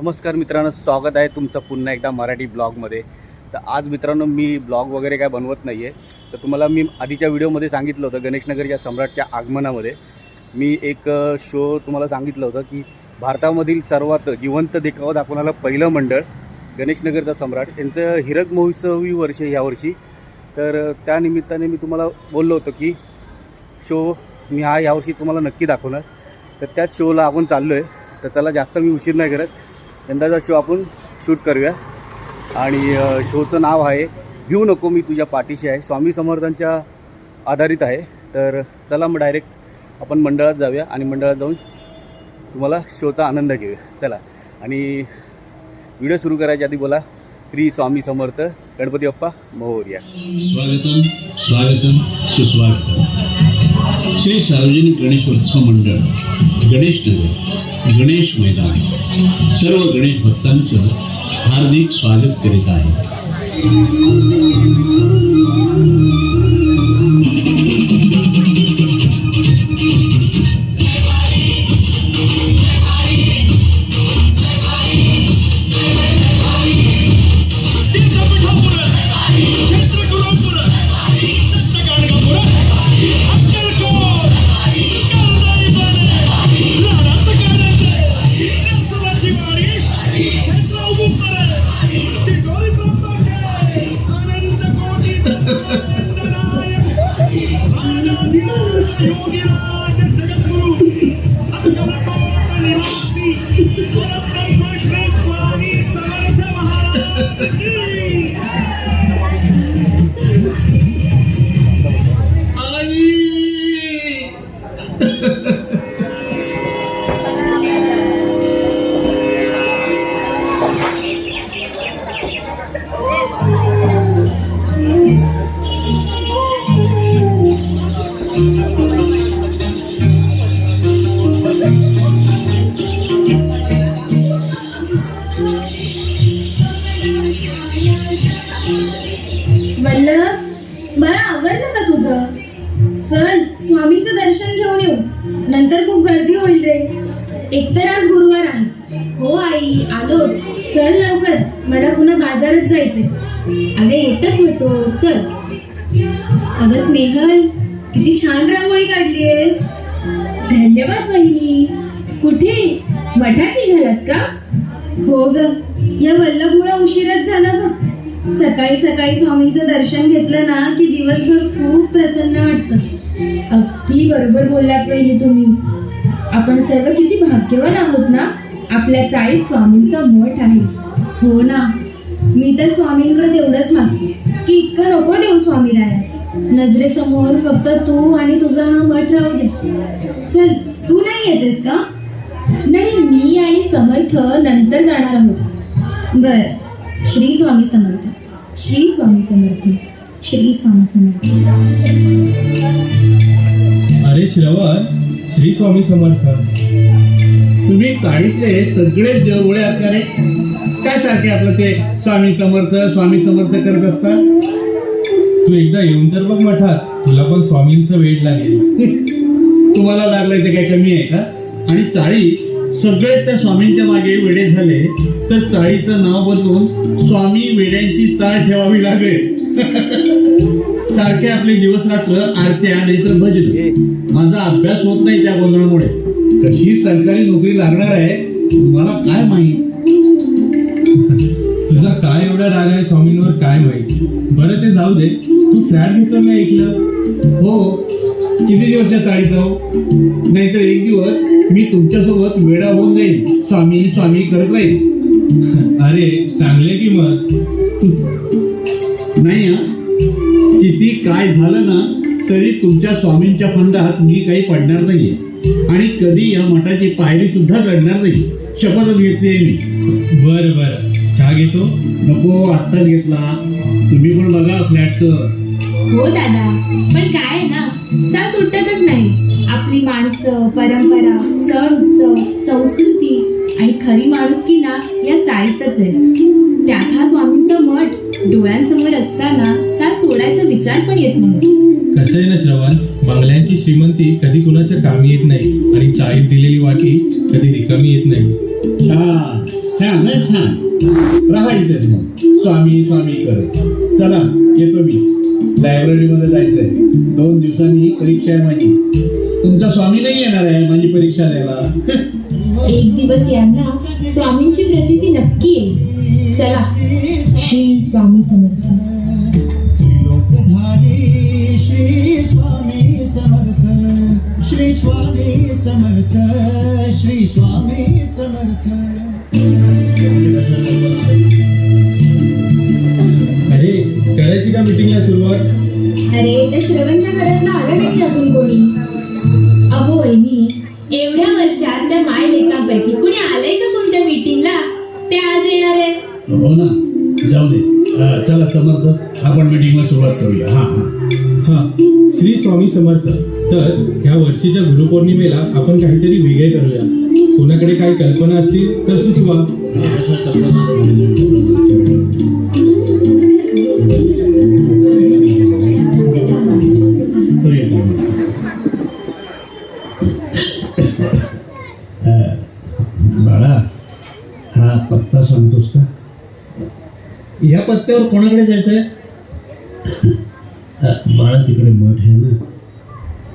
नमस्कार मित्रांनो स्वागत आहे तुमचं पुन्हा एकदा मराठी ब्लॉगमध्ये. तर आज मित्रांनो मी ब्लॉग वगैरे काय बनवत नाही आहे तर तुम्हाला मी आधीच्या व्हिडिओमध्ये सांगितलं होतं गणेशनगरच्या सम्राटच्या आगमनामध्ये. मी एक शो तुम्हाला सांगितलं होतं की भारतामधील सर्वात जिवंत देखावा दाखवणारं पहिलं मंडळ गणेशनगरचा सम्राट. यांचं हिरक महोत्सवी वर्ष यावर्षी तर त्यानिमित्ताने मी तुम्हाला बोललो होतो की शो मी हा यावर्षी तुम्हाला नक्की दाखवणार. तर त्याच शोला आपण चाललो आहे तर त्याला जास्त मी उशीर नाही करत. यंदाचा शो आपण शूट करूया. आणि शोचं नाव आहे घेऊ नको मी तुझ्या पाठीशी आहे. स्वामी समर्थांच्या आधारित आहे. तर चला मग डायरेक्ट आपण मंडळात जाऊया आणि मंडळात जाऊन तुम्हाला शोचा आनंद घेऊया. चला. आणि व्हिडिओ सुरू करायच्या आधी बोला श्री स्वामी समर्थ गणपती बाप्पा मोर्या स्वागतम स्वागतम सुस्वागतम. श्री सार्वजनिक गणेशोत्सव मंडळ गणेश नगर गणेश मैदान. सर्व गणेश भक्तांचं हार्दिक स्वागत करीत आहे. रांगोळी काढलीस धन्यवाद बहिणी. कुठे? मठात निघालात का? हो ग. या वल्लभमुळे उशीरच झाला बघ. सकाळी सकाळी स्वामींचं दर्शन घेतलं ना की दिवसभर खूप प्रसन्न वाटतं. अगदी बरोबर बोललात बहिणी तुम्ही. आपण सर्व किती भाग्यवान आहोत ना? आपल्या चाळीत स्वामींचा मठ आहे. हो ना. मी तर स्वामींकडे तेवढंच मागते. की इतकं नको देऊ स्वामी राया नजरेसमोर फक्त तू आणि तुझा हा मठ राहू दे. चल तू नाही येतेस का? नाही मी आणि समर्थ नंतर जाणार आहोत. बर. श्री स्वामी समर्थ. श्री स्वामी समर्थ. श्री स्वामी समर्थ. अरे श्रवण श्री स्वामी समर्थ. तुम्ही चाळीतले सगळे देवळे आकारे का काय सारखे आपलं ते स्वामी समर्थ स्वामी समर्थ करत असतात तू एकदा येऊन तर बघ मठात. तुला पण स्वामींचं वेळ लागेल. तुम्हाला लागलंय ते काय कमी आहे का? आणि चाळी सगळेच त्या स्वामींच्या मागे वेडे झाले तर चाळीचं नाव बदलून स्वामी वेड्यांची चाळ ठेवावी लागेल. सारखे आपले दिवस रात्र आरत्या नाहीतर भजन. माझा अभ्यास होत नाही त्या गोंधळामुळे. कशी सरकारी नोकरी लागणार आहे मला काय माहीत? तुझा काय एवढा राग आहे स्वामींवर काय माहीत? बरं ते जाऊ दे. तू फ्लॅट घेतो मी ऐकलं हो. किती दिवस या जाऊ नाहीतर एक दिवस मी तुमच्यासोबत वेडा होऊन जाईल स्वामी स्वामी करत राहील. अरे चांगले की मग? नाही हा. किती काय झालं ना तरी तुमच्या स्वामींच्या फंदात मी काही पडणार नाहीये. आणि कधी या मठाची पायरी सुद्धा चढणार नाही. शपथच घेतली आहे मी. बर बर. घेतो. नको आत्ताच घेतला. तुम्ही पण बघा फ्लॅटचं हो दादा पण काय आहे ना चा सुटतच नाही. आपली माणसं परंपरा सण उत्सव संस्कृती आणि खरी माणुसकी ना या चाळीतच आहे त्यात हा स्वामींचा मठ डोळ्यांसमोर असताना चा सोडायचा विचार पण येत नाही. कसं आहे ना श्रवण? बंगल्यांची श्रीमंती कधी कुणाच्या कामी येत नाही आणि चाळीत दिलेली वाटी कधी रिकामी येत नाही. छान आहे छान. राहा इथेच मग स्वामी स्वामी करत चला येतो मी. लायब्ररीमध्ये जायचंय. दोन दिवसांनी परीक्षा आहे माझी. तुमचा स्वामी नाही येणार आहे माझी परीक्षा द्यायला. एक दिवस यांना स्वामींची प्रचिती नक्की येईल. चला. श्री स्वामी समर्थ. श्री स्वामी समर्थ. श्री स्वामी समर्थ. श्री स्वामी समर्थ. अरे करायची का मीटिंगला सुरुवात? अरे त्या श्रवणच्या घरातलं आलं नाही अजून कोणी? अहो वहिनी एवढ्या वर्षात त्या माय लेखांपैकी कुणी आलंय का कोणत्या मीटिंगला ते आज येणार आहे हो ना जाऊ दे. चला समर्थ. आपण मीटिंगला सुरुवात करूया. हा हा. हा श्री स्वामी समर्थ. तर ह्या वर्षीच्या गुरुपौर्णिमेला आपण काहीतरी वेगळे करूया. कोणाकडे काही कल्पना असतील तर सुचवा. बाळा हा पत्ता सांगतोस का? या पत्त्यावर कोणाकडे जायचंय? बाळा तिकडे मठ आहे ना.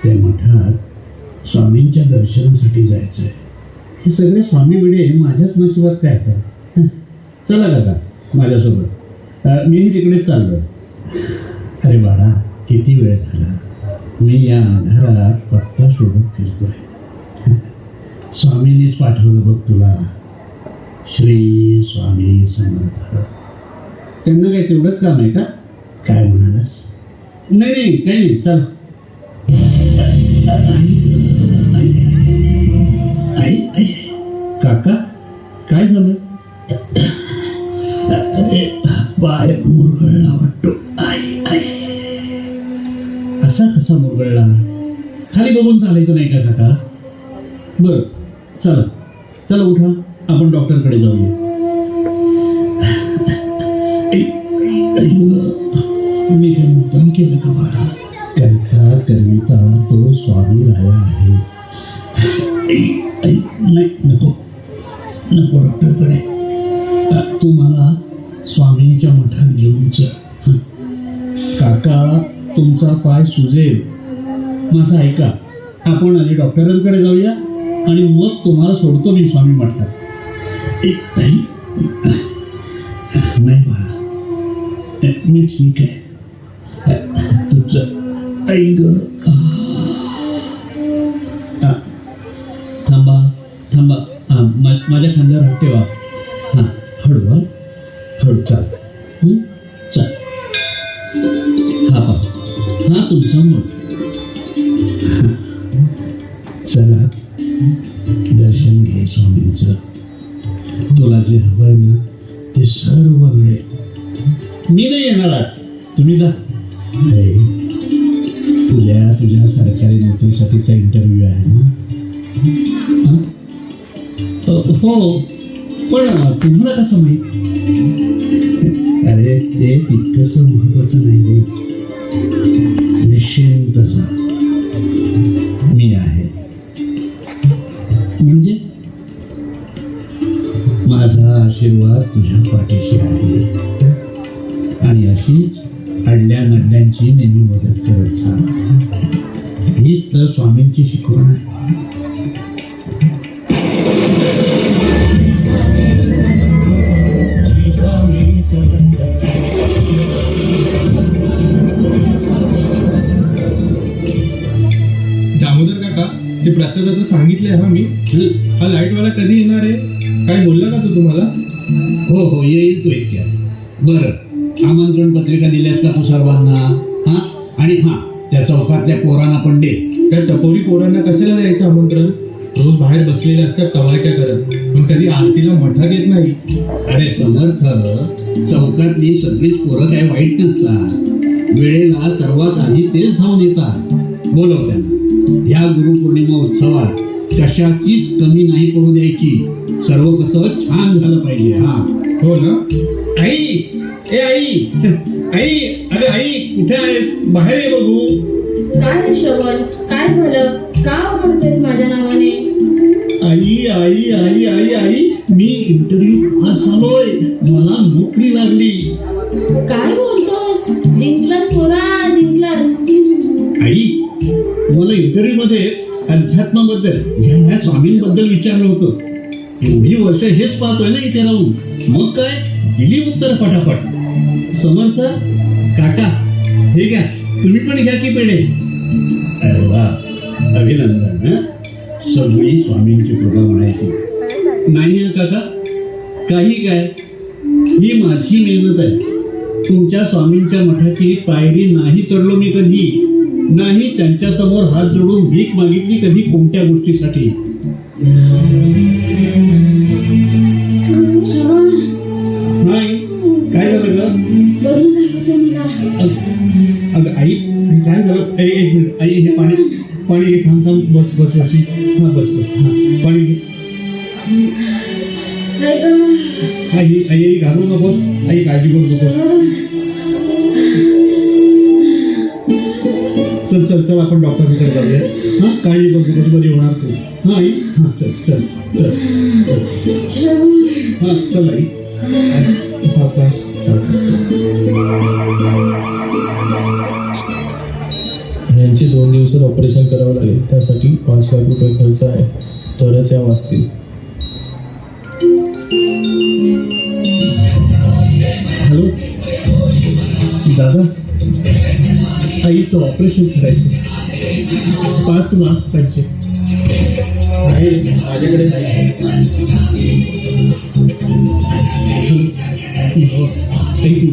त्या मठात स्वामींच्या दर्शनासाठी जायचंय. हे सगळे स्वामी विडे माझ्याच नशिबात काय काय चला दादा माझ्यासोबत. मीही तिकडेच चाललो अरे बाळा किती वेळ झाला. मी या अंधारात पत्ता शोधत फिरतोय. स्वामींनीच पाठवलं बघ तुला. श्री स्वामी समर्थ. त्यांना काय तेवढंच काम आहे का? काय म्हणालास? नाही नाही काही नाही चल. काका काय झालं? अरे पाय मुरगळला वाटतो. असा कसा मुरगळला? खाली बघून चालायचं नाही का काका? बर चला. चला उठा. आपण डॉक्टरकडे जाऊया. मी काय मुद्दाम केलं का बाळा? करता करविता तो स्वामी राया आहे. नाही नको. नको डॉक्टरकडे तू मला स्वामींच्या मठात घेऊन चल. काका तुमचा पाय सुजेल. माझं ऐका आपण आधी डॉक्टरांकडे जाऊया आणि मग तुम्हाला सोडतो मी स्वामी मठात. एक नाही नाही बाळा. मी ठीक आहे. तुझं आई ग. आ, थांबा थांबा. हां मा माझ्या खांद्यावर हात ठेवा. हां हळू हं. हळू चाल. चाल. हा पा हा तुमचा मग चला. दर्शन घे स्वामींचं. तुला जे हवंय ना अ, हो पण तुम्हाला कसं माहीत अरे ते तितकंस ते प्रसादाचं सांगितलंय हा मी. हं? लाईटवाला कधी येणार आहे? काय बोलला का तू तुम्हाला? हो हो येईल तो इतक्यात बरं. आमंत्रण पत्रिका दिल्यास का तू सर्वांना? हा? आणि हा त्या चौकातल्या पोरांना पण दे. त्या टपोरी पोरांना कशाला द्यायचं आमंत्रण? रोज बाहेर बसलेले असतात टवाळक्या करत? पण कधी आरतीला मठात येत नाही. अरे समर्थ चौकातली सगळीच पोरं काय वाईट नसतात. वेळेला सर्वात आधी तेच धावून येतात. बोलव त्यांना. या गुरुपौर्णिमा उत्सवात कशाचीच कमी नाही पडू द्यायची. सर्व कसं छान झालं पाहिजे. हा. हो ना? आई! ए आई! आई! अरे आई कुठे आहेस? बाहेर ये बघू. काय रे श्रवण? काय झालं? का ओरडतोयस माझ्या नावाने? आई आई आई आई आई मी इंटरव्ह्यू पास झालोय. मला नोकरी लागली. काय बोलतोस? जिंकलास जिंकलास. आई मला इंटरव्ह्यूमध्ये अध्यात्माबद्दल ह्या ह्या स्वामींबद्दल विचारलं होतं. एवढी वर्ष हेच पाहतोय ना इथे राहून. मग काय? दिली उत्तर पटापट. समर्थ काका हे घ्या. तुम्ही पण घ्या की पेढे. अरे वा. अभिनंदन सगळी स्वामींची कृपा म्हणायची. नाही काका. काही काय? ही माझी मेहनत आहे. तुमच्या स्वामींच्या मठाची पायरी नाही चढलो मी कधी. नाही त्यांच्यासमोर हात जोडून भीक मागितली कधी कोणत्या गोष्टीसाठी? नाही काय झालं ग? अग- अगं आई काय झालं? एक मिनिट आई हे पाणी पाणी घे थांब थांब बस बस बस हा बस बस हा पाणी घे. आई आई घालू नकोस आई काळजी करू नकोस. बरी होणार तू. हा आई हा चल चल चल. हा चल आई सावकाश यांची दोन दिवसात ऑपरेशन करावं लागेल. त्यासाठी पाच लाख रुपये खर्च आहे. तरच या वाचतील. हॅलो? दादा? आईचं ऑपरेशन करायचं. पाच लाख पाहिजे. नाही माझ्याकडे नाही हो, थँक्यू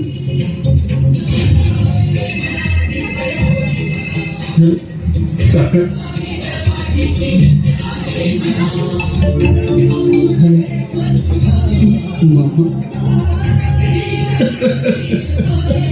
हॅलो काका हॅलो मामा योगीराज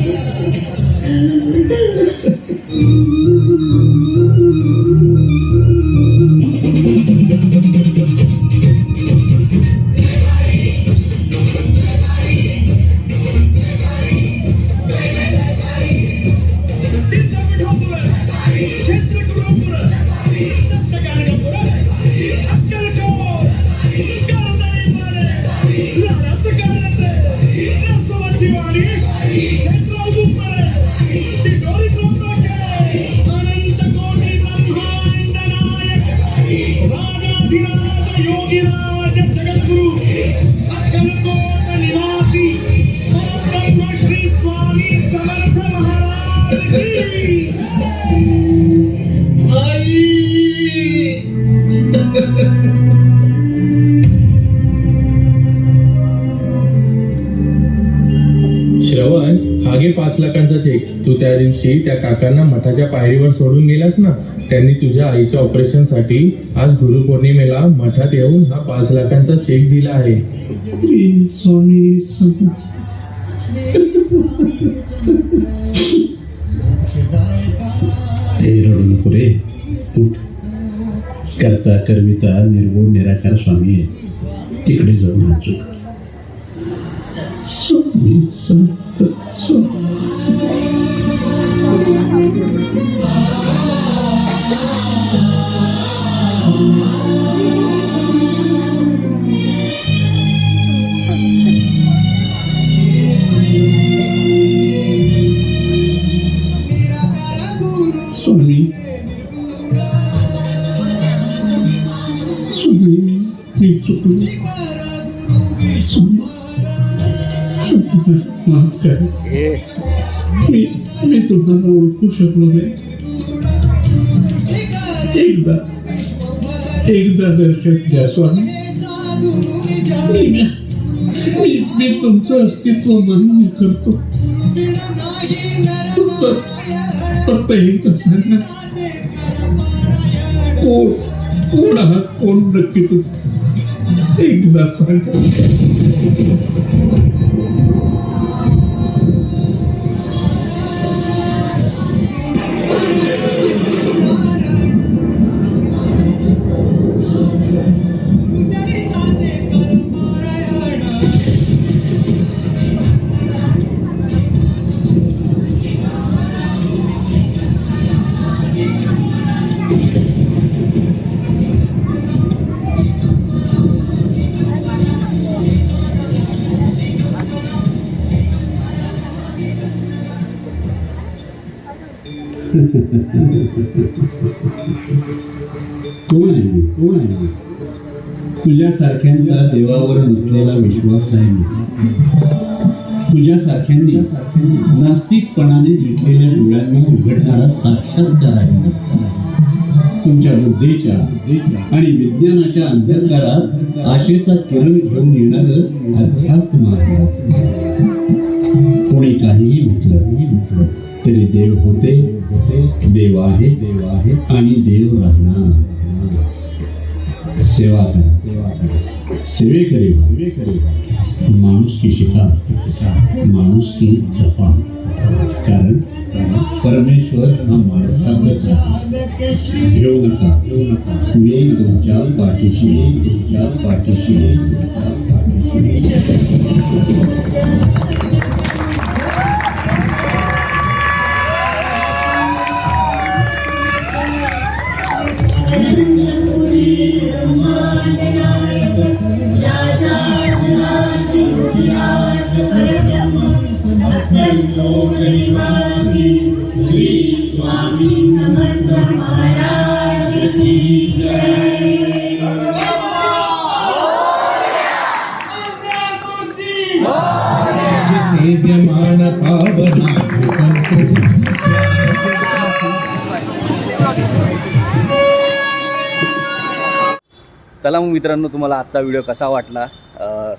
तू त्या दिवशी त्या काकांना मठाच्या पायरीवर सोडून गेलास ना? त्यांनी तुझ्या आईच्या ऑपरेशनसाठी आज गुरुपौर्णिमेला मठात येऊन हा पाच लाखांचा चेक दिला आहे. स्वामी हे रे. उठ. करता करविता निर्गुण निराकार स्वामी आहे तिकडे जाऊन. स्वामी समर्थ. स्वामी मी मी तुम्हाला ओळखू शकलो नाही एकदा एकदा दर्शन द्या स्वामी. मी मी तुमचं अस्तित्व मान्य करतो. फक्त एकदा सांगा कोण कोण आहात? कोण नक्की तुम्ही Thank you, my friend. Thank you. तो नाही तो नाही तुझ्यासारख्यांचा देवावर नसलेला विश्वास आहे तुझ्यासारख्यांनी नास्तिकपणाने मिटलेल्या डोळ्यांना उघडणारा साक्षात्कार आहे तुमच्या बुद्धीच्या आणि विज्ञानाच्या अंधकारात आशेचा किरण घेऊन येणारं अध्यात्म आहे. कोणी काहीही म्हटलं म्हटलं. तरी देव होते देव आहे देव आहे आणि देव राहणार. सेवा करा. सेवा करा. सेवेकरी व्हा माणुसकी शिका माणुसकी जपा. कारण परमेश्वर हा माणसातच घेऊ नका घेऊ नका. मी तुमच्या पाठीशी तुमच्या पाठीशी पाठीशी सेव्यमान पावना चला मग मित्रांनो तुम्हाला आजचा व्हिडिओ कसा वाटला?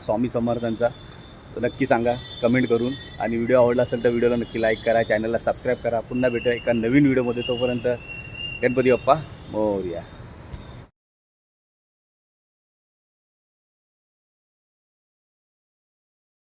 स्वामी समर्थांचा. नक्की सांगा कमेंट करून. आणि व्हिडिओ आवडला असेल तर व्हिडिओला नक्की लाईक करा चॅनलला सबस्क्राईब करा. पुन्हा भेटूया एका नवीन व्हिडिओमध्ये तोपर्यंत गणपती बाप्पा मोर्या.